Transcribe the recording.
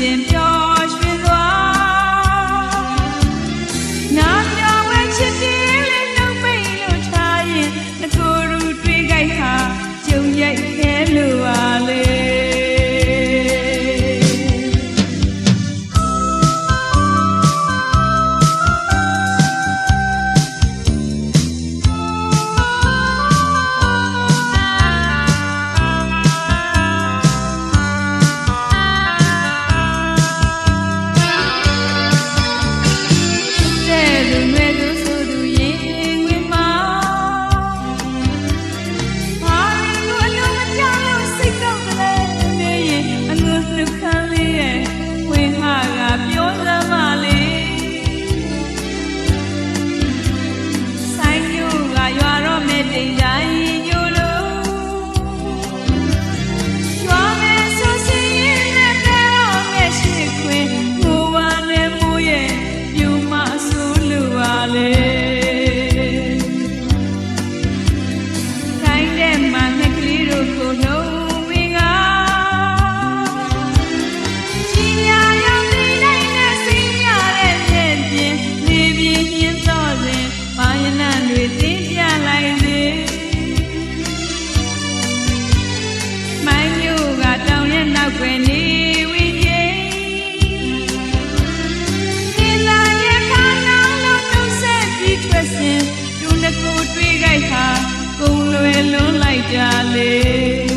đêm cho ရှင်သူနှစ်ခုတွေ့ခိုက်ဟာကုံလွယ်လွန်းလိုက်ကြလေ